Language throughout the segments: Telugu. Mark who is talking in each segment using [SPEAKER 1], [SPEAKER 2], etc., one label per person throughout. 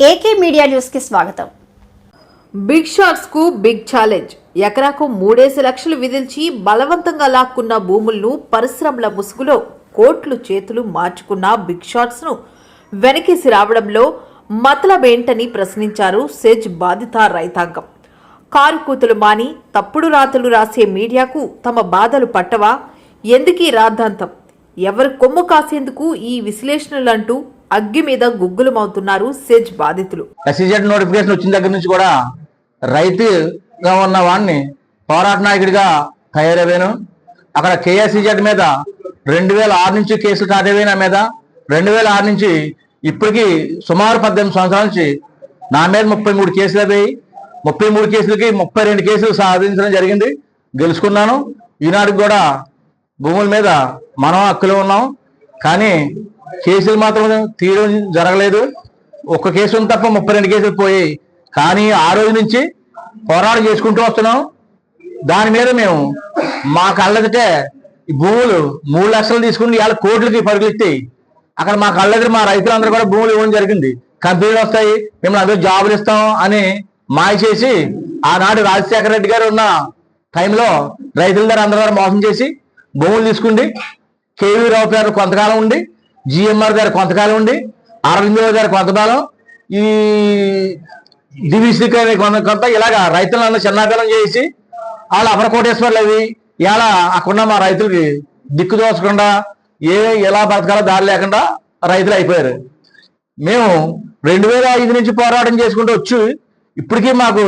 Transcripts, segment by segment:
[SPEAKER 1] AK media న్యూస్కి స్వాగతం.
[SPEAKER 2] బిగ్ షాట్స్కు బిగ్ ఛాలెంజ్. ఎకరాకు మూడేసి లక్షలు విధించి బలవంతంగా లాక్కున్న భూములను పరిశ్రమల ముసుగులో కోట్లు చేతులు మార్చుకున్న బిగ్ షాట్స్ను వెనకేసి రావడంలో మతలబేంటని ప్రశ్నించారు సెజ్ బాధిత రైతాంగం. కారు కూతులు మాని తప్పుడు రాతలు రాసే మీడియాకు తమ బాధలు పట్టవా? ఎందుకీ రాద్ధాంతం? ఎవరు కొమ్ము కాసేందుకు ఈ విశ్లేషణలంటూ అగ్గి మీద గుగ్గులమవుతున్నారు సెజ్ బాధితులు.
[SPEAKER 3] ఎస్సీజెడ్ నోటిఫికేషన్ వచ్చిన దగ్గర నుంచి కూడా రైతుగా ఉన్న వాడిని పోరాట నాయకుడిగా తయారయ్యాను అక్కడ కేఎస్సీజెడ్ మీద రెండు వేల ఆరు నుంచి కేసులు కాదేవి నా మీద రెండు వేల ఆరు నుంచి ఇప్పటికీ సుమారు పద్దెనిమిది సంవత్సరాల నుంచి నా మీద ముప్పై మూడు కేసులు అయ్యాయి ముప్పై మూడు కేసులకి ముప్పై రెండు కేసులు సాధించడం జరిగింది. గెలుచుకున్నాను. ఈనాటికి కూడా భూముల మీద మనం హక్కులో ఉన్నాం. కానీ కేసులు మాత్రం తీయడం జరగలేదు. ఒక్క కేసు ఉంది తప్ప ముప్పై రెండు కేసులు పోయాయి. కానీ ఆ రోజు నుంచి పోరాటం చేసుకుంటూ వస్తున్నాం. దాని మీద మేము మా కళ్ళెదిటే ఈ భూములు మూడు లక్షలు తీసుకుని ఇవాళ కోట్లకి పరిగెత్తాయి అక్కడ మా కళ్ళెదురు మా రైతులందరూ కూడా భూములు ఇవ్వడం జరిగింది. కంపెనీలు వస్తాయి. మేము అందరూ జాబులు ఇస్తాం అని మాయ చేసి ఆనాడు రాజశేఖర రెడ్డి గారు ఉన్న టైంలో రైతుల దగ్గర అందరి మోసం చేసి భూములు తీసుకుండి కేవీ రావు గారు కొంతకాలం ఉండి జిఎంఆర్ గారు కొంతకాలం ఉండి అరవిందో గారు కొంతకాలం ఈ డివిసి గారి కొంత కొంత ఇలాగా రైతులను చిన్నాకలం చేసి వాళ్ళు అపర కోటేశ్వర్లు అవి ఇలా అక్కడ మా రైతులకి దిక్కు దోచకుండా ఏ ఎలా బతకాలో దారి లేకుండా రైతులు అయిపోయారు. మేము రెండు వేల ఐదు నుంచి పోరాటం చేసుకుంటూ వచ్చి ఇప్పటికీ మాకు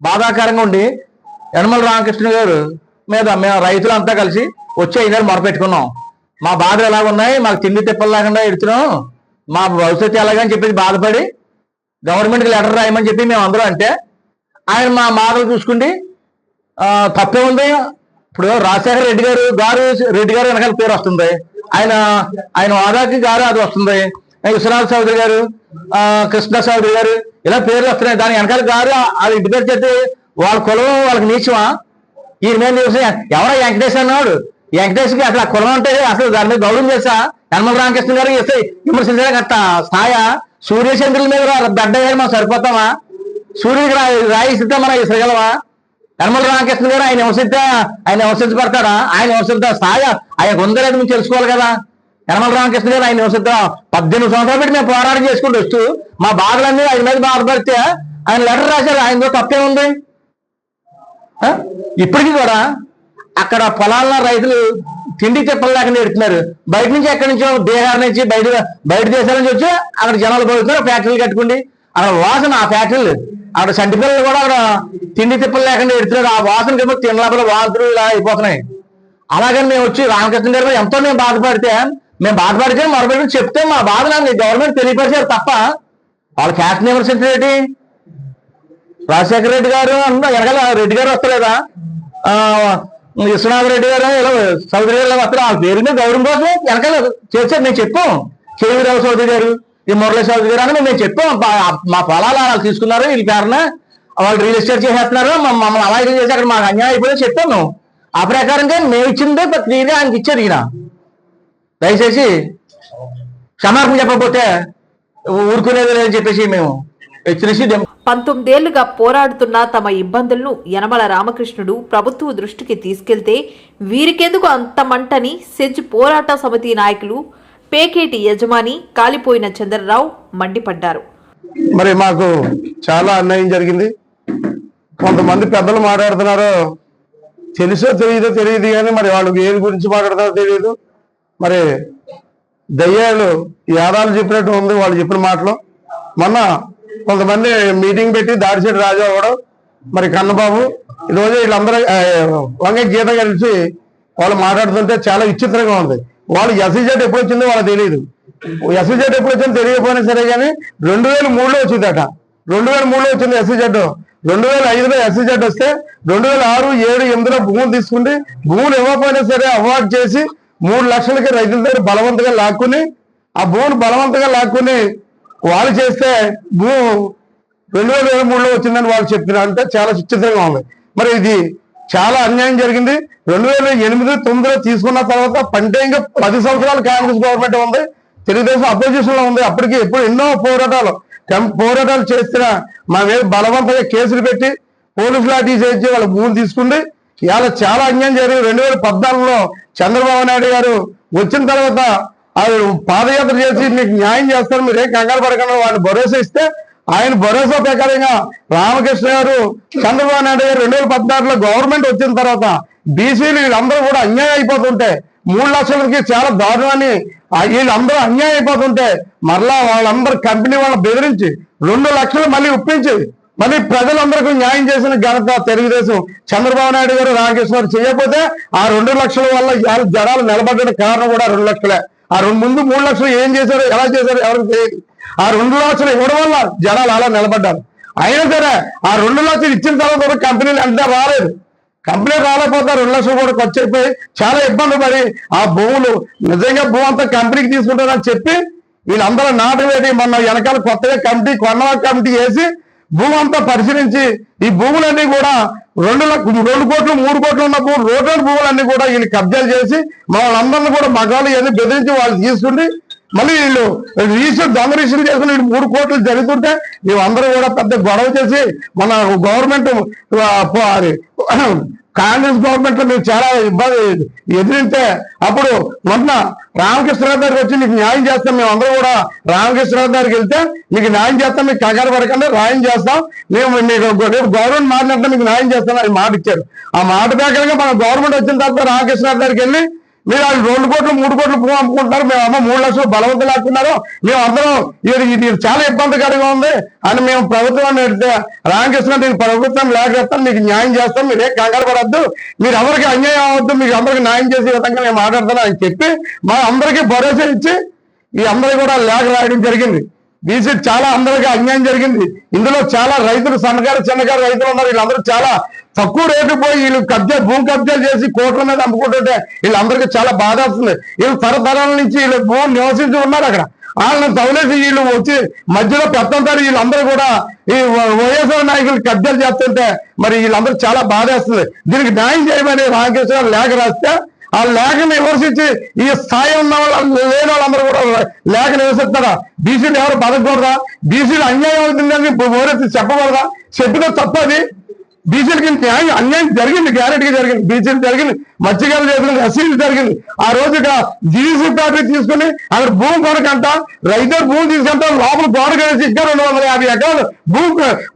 [SPEAKER 3] బాధాకరంగా ఉండి యనమల రామకృష్ణ గారు మీద మేము రైతులంతా కలిసి వచ్చి అయినారు మొరపెట్టుకున్నాం. మా బాధలు ఎలా ఉన్నాయి? మాకు తిండి తిప్పలు ఎడుతున్నాం. మా భవిష్యత్తు ఎలాగని చెప్పి బాధపడి గవర్నమెంట్కి లెటర్ రాయమని చెప్పి మేము అందరం అంటే ఆయన మా మాటలు చూసుకుండి తప్పే ఉంది. ఇప్పుడు రాజశేఖర రెడ్డి గారు గారు రెడ్డి గారు వెనకాల పేరు వస్తుంది. ఆయన ఆయన హోదాకి గారు అది వస్తుంది. విశ్వనాథ్ చౌదరి గారు కృష్ణ చౌదరి గారు ఇలా పేర్లు వస్తున్నాయి. దాని వెనకాల గారు వాళ్ళ ఇంటి పేరు చెప్తే వాళ్ళ కులం వాళ్ళకి నీచమా? ఈయన మీద చూసి ఎవరో వెంకటేశ్వర అన్నాడు? వెంకటేష్కి అసలు ఆ కులం అంటే అసలు దాని మీద గౌరవం చేసా యనమల రామకృష్ణ గారు చేస్తే విమర్శించడానికి అంత స్థాయి సూర్యచంద్రుల మీద దడ్డ మనం సరిపోతామా? సూర్యుడికి రా- రాయి ఇస్తే మనం ఇసగలవా యనమల రామకృష్ణ గారు ఆయన విమర్శిస్తే ఆయన విమర్శించబడతాడా? ఆయన విమర్శిద్దా స్థాయి ఆయన ఉందలేదు మేము తెలుసుకోవాలి కదా. యనమల రామకృష్ణ గారు ఆయన విమర్శిద్దా పద్దెనిమిది సంవత్సరాలు పెట్టి మేము పోరాటం చేసుకుంటూ వస్తూ మా బాధలన్నీ ఆయన మీద బాధపడితే ఆయన లెటర్ రాశారు. ఆయనతో తప్పే ఉంది ఇప్పటికీ కూడా అక్కడ పొలాల్లో రైతులు తిండి తిప్పలు లేకుండా బయట నుంచి ఎక్కడి నుంచో బీహార్ నుంచి బయట బయట దేశాల నుంచి వచ్చి అక్కడ జనాలు పోతున్నారు ఫ్యాక్టరీలు కట్టుకుండి. అక్కడ వాసన ఆ ఫ్యాక్టరీలు అక్కడ సంటి పిల్లలు కూడా అక్కడ తిండి తిప్పలు లేకుండా ఎడుతున్నారు ఆ వాసన కింద తినలేకపోతే వాంతులు ఇలా అయిపోతున్నాయి. అలాగని మేము వచ్చి రామకృష్ణ గారి ఎంతో మేము బాధపడితే మేము బాధపడితే మరొకటి చెప్తే మా బాధ నాకు గవర్నమెంట్ తెలియపరిచారు తప్ప వాళ్ళ క్యాస్ట్ ఏంటి? రాజశేఖర రెడ్డి గారు అన్న వెనకాల రెడ్డి గారు వస్తలేదా? ఆ, రెడ్డి గారు ఇలా చౌదరి గారు ఇలా ఆ పేరు మీద గౌరవం కోసం వెనకాల చేశారు మేము చెప్పాం. కేవీరావు చౌదరి గారు ఈ మురళీ చౌదరి గారు అని మేము చెప్పాం. మా పొలాలు వాళ్ళు తీసుకున్నారు వీళ్ళ పేరున వాళ్ళు రియల్ ఎస్టేట్ చేసేస్తున్నారు మమ్మల్ని అమాయకం చేసి అక్కడ మాకు అన్యాయం అయిపోయింది చెప్పాము ఆ ప్రకారంగా మేము ఇచ్చిందే క్లియర్గా ఆయనకి ఇచ్చారు ఈయన. దయచేసి క్షమాపణ చెప్పకపోతే ఊరుకునేది లేదని చెప్పేసి మేము హెచ్చరించి
[SPEAKER 2] పంతొమ్మిదేళ్ళుగా పోరాడుతున్న తమ ఇబ్బందులను యనమల రామకృష్ణుడు ప్రభుత్వ దృష్టికి తీసుకెళ్తే వీరికెందుకు అంత మంటని సెజ్ పోరాట సమితి నాయకులు పేకేటి యజమాని కాలిపోయిన చంద్రరావు మండిపడ్డారు.
[SPEAKER 4] మరి మాకు చాలా అన్యాయం జరిగింది. కొంతమంది పెద్దలు మాట్లాడుతున్నారు తెలుసో తెలియదో తెలియదు కానీ మరి వాళ్ళు ఏది గురించి మాట్లాడతారో తెలియదు. మరి దయ్యాలు యాదాలు చెప్పినట్టు ఉంది వాళ్ళు చెప్పిన మాటలు. మొన్న కొంతమంది మీటింగ్ పెట్టి దాడిశెట్టి రాజా కూడా మరి కన్నబాబు ఈరోజు వీళ్ళందరూ వంగ గీత కలిసి వాళ్ళు మాట్లాడుతుంటే చాలా విచిత్రంగా ఉంది. వాళ్ళు ఎస్ఈజెట్ ఎప్పుడు వచ్చిందో వాళ్ళకి తెలియదు ఎస్ఈజెట్ ఎప్పుడు వచ్చిందో తెలియకపోయినా సరే కానీ రెండు వేల మూడులో వచ్చిందట. రెండు వేల మూడులో వచ్చింది ఎస్ఈజెడ్ రెండు వేల ఐదులో ఎస్ఈజెడ్ వస్తే రెండు వేల ఆరు ఏడు ఎనిమిదిలో భూములు తీసుకుంటే భూములు ఇవ్వకపోయినా సరే అవార్డు చేసి మూడు లక్షలకి రైతుల దగ్గర బలవంతంగా లాక్కుని ఆ భూమిని బలవంతంగా లాక్కుని వాళ్ళు చేస్తే భూ రెండు వేల ఇరవై మూడులో వచ్చిందని వాళ్ళు చెప్పినారంటే అంటే చాలా సుచితంగా ఉంది. మరి ఇది చాలా అన్యాయం జరిగింది. రెండు వేల ఎనిమిది తొమ్మిదిలో తీసుకున్న తర్వాత పంటే ఇంకా పది సంవత్సరాలు కాంగ్రెస్ గవర్నమెంట్ ఉంది. తెలుగుదేశం అపోజిషన్లో ఉంది. అప్పటికి ఎప్పుడు ఎన్నో పోరాటాలు పోరాటాలు చేస్తున్న మా మీద బలవంతంగా కేసులు పెట్టి పోలీసు లాఠీ చేసి వాళ్ళ భూమి తీసుకుంది. ఇవాళ చాలా అన్యాయం జరిగింది. రెండు వేల పద్నాలుగులో చంద్రబాబు నాయుడు గారు వచ్చిన తర్వాత ఆయన పాదయాత్ర చేసి మీకు న్యాయం చేస్తారు మీరు ఏం కంగారు పడకుండా వాళ్ళు భరోసా ఇస్తే ఆయన భరోసా ప్రకారంగా రామకృష్ణ గారు చంద్రబాబు నాయుడు గారు రెండు వేల పద్నాలుగులో గవర్నమెంట్ వచ్చిన తర్వాత బీసీలు వీళ్ళందరూ కూడా అన్యాయం అయిపోతుంటే మూడు లక్షలకి చాలా దారుణాన్ని ఆ వీళ్ళందరూ అన్యాయం అయిపోతుంటే మరలా వాళ్ళందరూ కంపెనీ వాళ్ళని బెదిరించి రెండు లక్షలు మళ్ళీ ఒప్పించి మళ్ళీ ప్రజలందరికీ న్యాయం చేసిన ఘనత తెలుగుదేశం. చంద్రబాబు నాయుడు గారు రామకృష్ణ గారు చేయకపోతే ఆ రెండు లక్షల వల్ల జనాలు నిలబడ్డ కారణం కూడా రెండు లక్షలే. ఆ రెండు ముందు మూడు లక్షలు ఏం చేశారు ఎలా చేశారు ఎవరికి తెలియదు. ఆ రెండు లక్షలు ఇవ్వడం వల్ల జనాలు అలా నిలబడ్డారు. అయినా సరే ఆ రెండు లక్షలు ఇచ్చిన తర్వాత కూడా కంపెనీలు అంటే రాలేదు. కంపెనీ రాలేకపోతే రెండు లక్షలు కూడా ఖర్చు అయిపోయి చాలా ఇబ్బంది పడి ఆ భూములు నిజంగా భూమి అంతా కంపెనీకి తీసుకుంటారని చెప్పి వీళ్ళందరూ నాటవేది మొన్న వెనకాల కొత్తగా కమిటీ కొన్న కమిటీ వేసి భూమి అంతా పరిశీలించి ఈ భూములన్నీ కూడా రెండు లక్ష రెండు కోట్లు మూడు కోట్లు ఉన్న భూములు రోడ్డు భూములన్నీ కూడా వీళ్ళు కబ్జాలు చేసి మనందరినీ కూడా మగాళ్ళు ఇవన్నీ బెదిరించి వాళ్ళు తీసుకుండి మళ్ళీ వీళ్ళు రీసెంట్ దొంగ రీసెంట్ చేసుకుని వీళ్ళు మూడు కోట్లు జరుగుతుంటే వీళ్ళందరూ కూడా పెద్ద గొడవ చేసి మన గవర్నమెంట్ కాంగ్రెస్ గవర్నమెంట్లో మీరు చాలా ఇబ్బంది ఎదిరితే అప్పుడు మొన్న రామకృష్ణరావు గారికి వచ్చి మీకు న్యాయం చేస్తాం మేము అందరూ కూడా రామకృష్ణరావు గారికి వెళ్తే మీకు న్యాయం చేస్తాం మీకు కంగారు పడకుండా న్యాయం చేస్తాం. మేము మీకు రేపు గవర్నమెంట్ మాట్లాడితే మీకు న్యాయం చేస్తాం అని మాట ఇచ్చారు. ఆ మాట ప్రకారంగా మన గవర్నమెంట్ వచ్చిన తర్వాత రామకృష్ణరావు గారికి వెళ్ళి మీరు వాళ్ళు రెండు కోట్లు మూడు కోట్లు పువ్వు అమ్ముకుంటున్నారు. మేము అమ్మ మూడు లక్షలు బలవంతులు ఆడుతున్నారు మేము అందరం ఇది ఇది చాలా ఇబ్బందికరంగా ఉంది. అని మేము ప్రభుత్వాన్ని రామకృష్ణ మీకు ప్రభుత్వం లేకపోతే మీకు న్యాయం చేస్తాం మీరు ఏం కంగారు పడద్దు. మీరు ఎవరికి అన్యాయం అవద్దు మీకు అందరికి న్యాయం చేసే విధంగా మేము మాట్లాడుతున్నాం అని చెప్పి మా అందరికీ భరోసా ఇచ్చి ఈ అందరికీ కూడా లేఖ రాయడం జరిగింది. బీసీ చాలా అందరికీ అన్యాయం జరిగింది. ఇందులో చాలా రైతులు సన్నగారు చిన్నగారు రైతులు ఉన్నారు. వీళ్ళందరూ చాలా తక్కువ రేటు పోయి వీళ్ళు కబ్జా భూమి కబ్జాలు చేసి కోట్ల మీద అమ్ముకుంటుంటే వీళ్ళందరికీ చాలా బాధ వస్తుంది. వీళ్ళు తరతరాల నుంచి వీళ్ళు భూమి నివసించి ఉన్నారు అక్కడ. వాళ్ళని తవలేసి వీళ్ళు వచ్చి మధ్యలో పెద్దంతారు వీళ్ళందరూ కూడా ఈ వైఎస్ఆర్ నాయకులు కబ్జాలు చేస్తుంటే మరి వీళ్ళందరూ చాలా బాధ వేస్తుంది. దీనికి న్యాయం చేయమని రామకృష్ణ లేఖ రాస్తే ఆ లేఖను విమర్శించి ఈ స్థాయి ఉన్న వాళ్ళు లేని వాళ్ళందరూ కూడా లేఖ నివసిస్తారా బీసీలు ఎవరు బతకూడదా బీసీలు అన్యాయం అవుతుందని ఎవరైతే చెప్పకూడదా చెప్పిన తప్పది. బీసీలకి న్యాయం అన్యాయం జరిగింది గ్యారెంటీగా జరిగింది. బీసీలు జరిగింది మత్స్యకారులు జరిగింది ఎస్సీలు జరిగింది. ఆ రోజు ఇక్కడ జీసీ ఫ్యాక్టరీ తీసుకుని అక్కడ భూమి కొనకంట రైతు భూమి తీసుకుంటా లోపల గోడ కట్టేసి ఇంకా రెండు వందల యాభై ఎకరాలు భూమి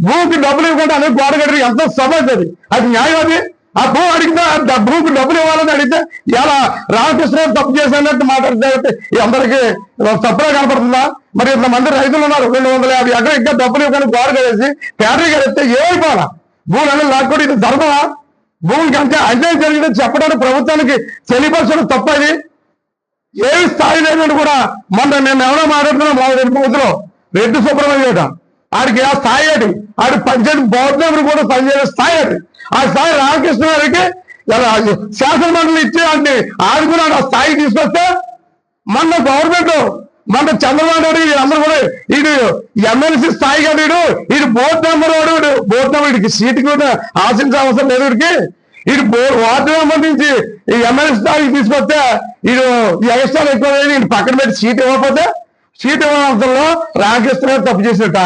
[SPEAKER 4] భూమికి డబ్బులు ఇవ్వకుండా అనేది గోడ కట్టి ఎంత సమస్య అది అది న్యాయం అది? ఆ భూమి అడిగితే ఆ డబ్బులు ఇవ్వాలని అడిగితే ఇలా రామకృష్ణ తప్పు చేశానంటే మాట్లాడితే ఈ అందరికీ తప్పులే కనపడుతుందా? మరి ఇంతమంది రైతులు ఉన్నారు రెండు వందల యాభై ఎకరం ఇంకా డబ్బులు ఇవ్వకుండా గోడ కలిసి ఫ్యాక్టరీ కడితే ఏమైపోవాలా? భూములను లాక్కోవడం ఇది ధర్మమా? భూమికి అంటే అన్యాయం జరిగిందని చెప్పడానికి ప్రభుత్వానికి తెలియపరచడం తప్పది ఏ స్థాయి లేదని కూడా మొన్న నేను ఎవరో మాట్లాడుతున్నా మా రెడ్డి బూత్లో రెడ్డి ఆడికి ఆ స్థాయి ఏంటి? ఆడి పంచాయతీ బోర్డు మెంబర్ కూడా పనిచేసే స్థాయి అది. ఆ స్థాయి రామకృష్ణ గారికి ఇలా శాసన మండలి ఇచ్చి ఆడుకున్నాడు ఆ స్థాయి తీసుకొస్తే మన గవర్నమెంట్ మన చంద్రబాబు నాయుడు వీళ్ళందరూ కూడా వీడు ఎమ్మెల్సీ స్థాయి కాదు వీడు వీడు బోర్డు మెంబర్ వాడు వీడు బోర్డు మెంబర్ వీడికి సీటు కూడా ఆశించే అవసరం లేదు వీడికి వీడు బోర్డు వార్డు మెంబర్ నుంచి ఈ ఎమ్మెల్యే స్థాయికి తీసుకొస్తే వీడు ఈ ఎక్కువ అయ్యి వీడు పక్కన పెట్టి సీట్ ఇవ్వకపోతే సీట్ ఇవ్వడంలో రామకృష్ణ గారు తప్పు చేసినట్ట.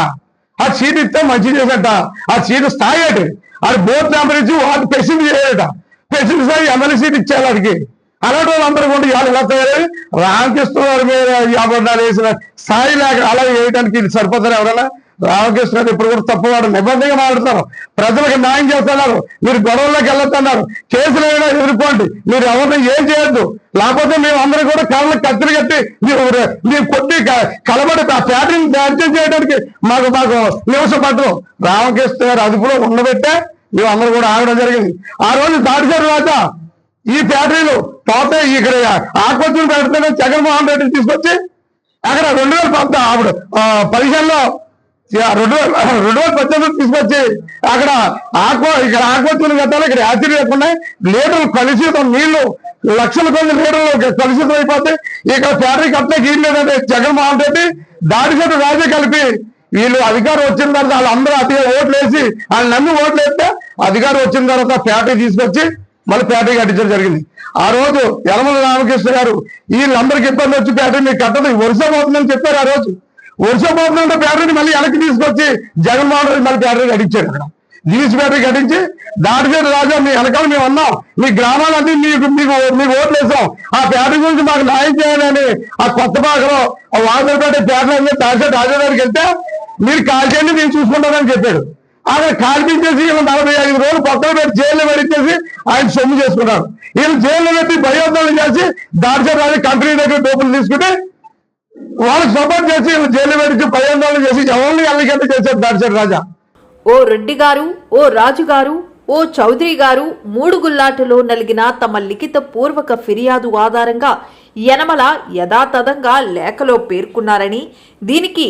[SPEAKER 4] ఆ సీట్ ఇస్తే మంచి చేసట ఆ సీటు స్థాయి అటు. అది బోర్డు మెంబర్ ఇచ్చి వార్డు ప్రెసిడెంట్ చేయట ప్రెసిడెంట్ స్థాయి ఎమ్మెల్యే సీట్ ఇచ్చేయాలి అడిగి అలాంటి వాళ్ళందరూ కూడా ఇవాళ ఇలా రామకృష్ణ గారి మీద యాభై వేసిన స్థాయి లేక అలా వేయడానికి ఇది సరిపోతారు ఎవరైనా రామకృష్ణ ఇప్పుడు కూడా తప్పువాడు నిబంధనగా మాట్లాడతారు ప్రజలకు న్యాయం చేస్తున్నారు. మీరు గొడవల్లోకి వెళ్ళొద్దన్నారు. కేసులు ఏమైనా ఎదుర్కోండి. మీరు ఎవరిని ఏం చేయొద్దు. లేకపోతే మేము అందరూ కూడా కళ్ళ కత్తిరి కట్టి మీరు మీరు కొట్టి కలబడి ఆ ఫ్యాక్టరీని ధ్యానం చేయడానికి మాకు మాకు నివసం పట్టడం. రామకృష్ణ గారు అదుపులో ఉండబెట్టే మేము అందరూ కూడా ఆగడం జరిగింది. ఆ రోజు దాడి తర్వాత ఈ ఫ్యాక్టరీలు పోతే ఇక్కడ ఆకుపత్రులు పెడితేనే జగన్మోహన్ రెడ్డి తీసుకొచ్చి
[SPEAKER 5] అక్కడ రెండు వేల పంత ఆవిడ పదిహేనులో రెండు వేల రెండు వేల పద్దెనిమిది తీసుకొచ్చి అక్కడ ఆక్వా ఇక్కడ ఆక్వత్తులు కట్టాలి ఇక్కడ యాసిడ్ లేకుండా లీటర్లు కలుషితం నీళ్ళు లక్షల కొన్ని లీటర్లు కలుషితం అయిపోతే ఇక్కడ ఫ్యాక్టరీ కట్టే గీయలేదంటే లేదంటే జగన్మోహన్ రెడ్డి చేత వ్యాధి కలిపి వీళ్ళు అధికారం వచ్చిన తర్వాత వాళ్ళందరూ అతి ఓట్లు వేసి వాళ్ళు నమ్మి ఓట్లు వేస్తే అధికారం వచ్చిన తర్వాత ఫ్యాక్టరీ తీసుకొచ్చి మళ్ళీ ఫ్యాక్టరీ కట్టించడం జరిగింది. ఆ రోజు యలమల రామకృష్ణ గారు వీళ్ళందరికీ ఇబ్బంది వచ్చి ఫ్యాక్టరీ మీకు కట్టదు వరుస పోతుందని చెప్పారు ఆ రోజు. వర్షం బ్యాటరీని మళ్ళీ వెనక్కి తీసుకొచ్చి జగన్మోహన్ రెడ్డి మళ్ళీ బ్యాటరీ కట్టించాడు అక్కడ. జీఎస్ బ్యాటరీ కట్టించి దాటిపేట రాజా మీ వెనకాల మేము అన్నాం మీ గ్రామాలన్నీ మీకు మీకు మీకు ఓట్లు వేసాం. ఆ బ్యాటరీ గురించి మాకు న్యాయం చేయాలని ఆ కొత్త పాకలో ఆ వాదనపేట బ్యాటరీ దాటిపేట రాజా గారికి వెళ్తే మీరు కాల్చేయండి మేము చూసుకుంటామని చెప్పాడు. అక్కడ కాల్పించేసి వీళ్ళు నలభై ఐదు రోజులు పక్కన పెట్టి జైల్లో పెట్టించేసి ఆయన సొమ్ము చేసుకున్నారు వీళ్ళు జైల్లో పెట్టి భయోత్సవం చేసి దాడిచేట రాజు కంపెనీ దగ్గర డబ్బులు తీసుకుంటే వాళ్ళకి సపోర్ట్ చేసి జైలు పెట్టి భయోత్సవం చేసి ఎవరిని ఎల్లకెళ్ళి చేశారు దాడిచేట రాజా?
[SPEAKER 2] ఓ రెడ్డి గారు ఓ రాజు గారు ఓ చౌదరి గారు మూడు గుల్లాటలో నలిగిన తమ లిఖిత పూర్వక ఫిర్యాదు ఆధారంగా యనమల యథాతథంగా లేఖలో పేర్కొన్నారని దీనికి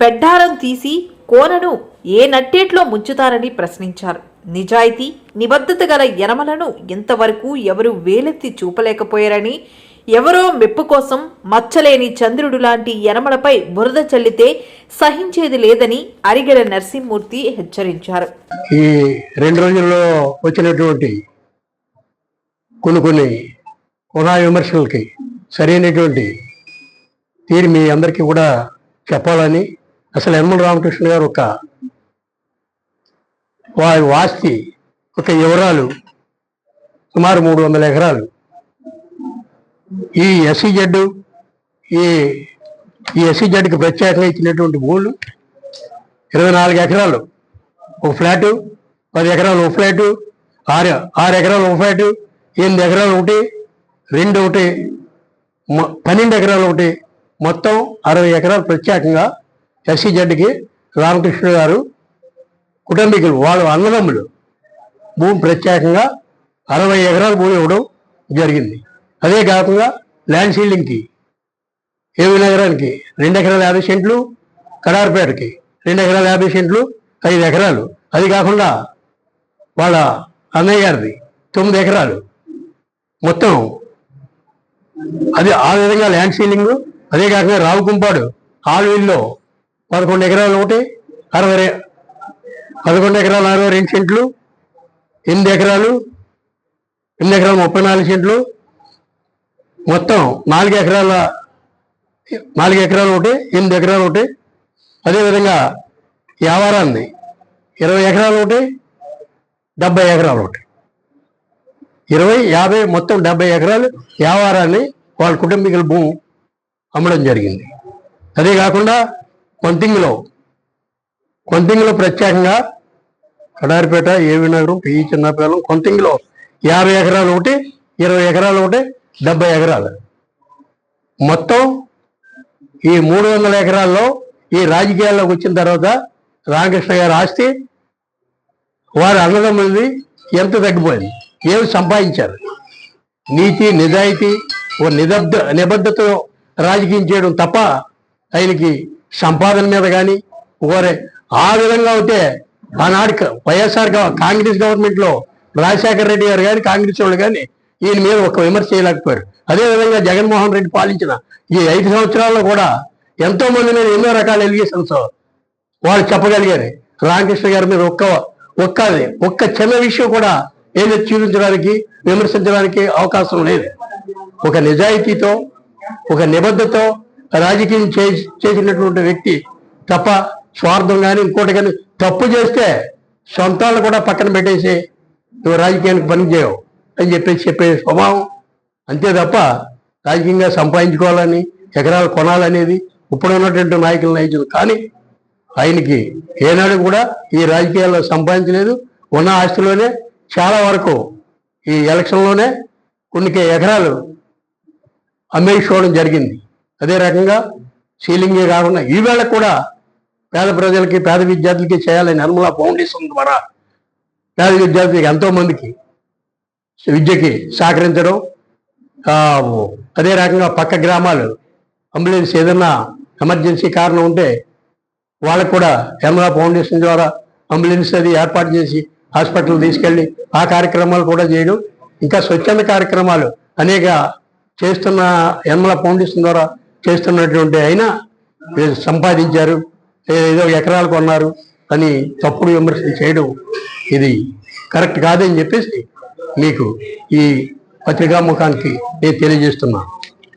[SPEAKER 2] పెడ్డారం తీసి కోనను ఏ నట్టేట్లో ముంచుతారని ప్రశ్నించారు. నిజాయితీ నిబద్ధత గల యనమలను ఇంతవరకు ఎవరు వేలెత్తి చూపలేకపోయారని ఎవరో మెప్పు కోసం మచ్చలేని చంద్రుడు లాంటి యనమలపై బురద చల్లితే సహించేది లేదని అరిగెల నరసింహమూర్తి హెచ్చరించారు.
[SPEAKER 5] ఈ రెండు రోజుల్లో వచ్చినటువంటి కొన్ని కొన్ని కులా విమర్శలకి సరైనటువంటి తీరు మీ అందరికీ కూడా చెప్పాలని అసలు యనమల రామకృష్ణ గారు ఒక వారి వాస్తి ఒక వివరాలు సుమారు మూడు వందల ఎకరాలు ఈ ఎస్సీ జడ్డు ఈ ఈ ఎస్సీ జడ్డుకి ప్రత్యేకంగా ఇచ్చినటువంటి భూములు ఇరవై నాలుగు ఎకరాలు. ఒక ఫ్లాటు పది ఎకరాలు ఒక ఫ్లాటు ఆరు ఆరు ఎకరాలు ఒక ఫ్లాటు ఎనిమిది ఎకరాలు ఒకటి రెండు ఒకటి పన్నెండు ఎకరాలు ఒకటి. మొత్తం అరవై ఎకరాలు ప్రత్యేకంగా ఎస్సీ జడ్డుకి రామకృష్ణ గారు కుటుంబీకులు వాళ్ళు అన్నదమ్ములు. భూమి ప్రత్యేకంగా అరవై ఎకరాల భూమి ఇవ్వడం జరిగింది. అదే కాకుండా ల్యాండ్ సీలింగ్కి ఏవి నగరానికి రెండు ఎకరాల యాభై సెంట్లు కడార్పేటకి రెండు ఎకరాల యాభై సెంట్లు ఐదు ఎకరాలు. అది కాకుండా వాళ్ళ అన్నయ్య గారిది తొమ్మిది ఎకరాలు. మొత్తం అది ఆ విధంగా ల్యాండ్ సీలింగ్ అదే కాకుండా రావుకుంపాడు ఆల్వీల్లో పదకొండు ఎకరాలు ఒకటి అరవై పదకొండు ఎకరాలు అరవై రెండు సెంట్లు ఎనిమిది ఎకరాలు ఎనిమిది ఎకరాలు ముప్పై నాలుగు సెంట్లు మొత్తం నాలుగు ఎకరాల నాలుగు ఎకరాలు ఒకటి ఎనిమిది ఎకరాలు ఒకటి. అదేవిధంగా వ్యాపారాన్ని ఇరవై ఎకరాలు ఒకటి డెబ్బై ఎకరాలు ఒకటి. ఇరవై యాభై మొత్తం డెబ్బై ఎకరాలు వ్యాపారాన్ని వాళ్ళ కుటుంబీకుల భూమి అమ్మడం జరిగింది. అదే కాకుండా కొంతింగిలో కొంతింగిలో ప్రత్యేకంగా కడారిపేట ఏవి నగరం పిఈ చిన్నపేలం కొంతింగిలో యాభై ఎకరాలు ఒకటి ఇరవై ఎకరాలు ఒకటి డెబ్బై ఎకరాలు. మొత్తం ఈ మూడు వందల ఎకరాల్లో ఈ రాజకీయాల్లోకి వచ్చిన తర్వాత రామకృష్ణ గారు ఆస్తి వారి అన్నదమ్ములది ఎంత తగ్గిపోయింది? ఏమి సంపాదించారు? నీతి నిజాయితీ ఓ నిబద్ధ నిబద్ధతతో రాజకీయం చేయడం తప్ప ఆయనకి సంపాదన మీద కానీ ఓరే ఆ విధంగా అయితే ఆనాడు వైఎస్ఆర్ కాంగ్రెస్ గవర్నమెంట్లో రాజశేఖర రెడ్డి గారు కానీ కాంగ్రెస్ వాళ్ళు కానీ ఈయన మీద ఒక విమర్శ చేయలేకపోయారు. అదే విధంగా జగన్మోహన్ రెడ్డి పాలించిన ఈ ఐదు సంవత్సరాల్లో కూడా ఎంతో మంది మీద ఎన్నో రకాల ఎలిగేషన్స్ వాళ్ళు చెప్పగలిగారు. రామకృష్ణ గారి మీద ఒక్క ఒక్కది ఒక్క చిన్న విషయం కూడా ఏదో చూపించడానికి విమర్శించడానికి అవకాశం లేదు. ఒక నిజాయితీతో ఒక నిబద్ధతో రాజకీయం చే- చేసినటువంటి వ్యక్తి తప్ప స్వార్థం కానీ ఇంకోటి కానీ తప్పు చేస్తే సొంతాలు కూడా పక్కన పెట్టేసి నువ్వు రాజకీయానికి పని చేయవు అని చెప్పేసి చెప్పే స్వభావం. అంతే తప్ప రాజకీయంగా సంపాదించుకోవాలని ఎకరాలు కొనాలనేది ఇప్పుడు ఉన్నటువంటి నాయకులు నయించదు కానీ ఆయనకి ఏనాడు కూడా ఈ రాజకీయాల్లో సంపాదించలేదు. ఉన్న ఆస్తిలోనే చాలా వరకు ఈ ఎలక్షన్లోనే కొన్ని ఎకరాలు అమ్మేసుకోవడం జరిగింది. అదే రకంగా సీలింగే కాకుండా ఈవేళ కూడా పేద ప్రజలకి పేద విద్యార్థులకి చేయాలని నిర్మలా ఫౌండేషన్ ద్వారా పేద విద్యార్థులకి ఎంతోమందికి విద్యకి సహకరించడం అదే రకంగా పక్క గ్రామాలు అంబులెన్స్ ఏదైనా ఎమర్జెన్సీ కారణం ఉంటే వాళ్ళకు కూడా యమలా ఫౌండేషన్ ద్వారా అంబులెన్స్ అది ఏర్పాటు చేసి హాస్పిటల్ తీసుకెళ్ళి ఆ కార్యక్రమాలు కూడా చేయడం ఇంకా స్వచ్ఛంద కార్యక్రమాలు అనేక చేస్తున్న యమల ఫౌండేషన్ ద్వారా చేస్తున్నటువంటి అయినా సంపాదించారు ఏదో ఎకరాలు కొన్నారు అని తప్పుడు విమర్శలు చేయడం ఇది కరెక్ట్ కాదని చెప్పేసి మీకు ఈ పత్రికా ముఖానికి నేను తెలియజేస్తున్నాను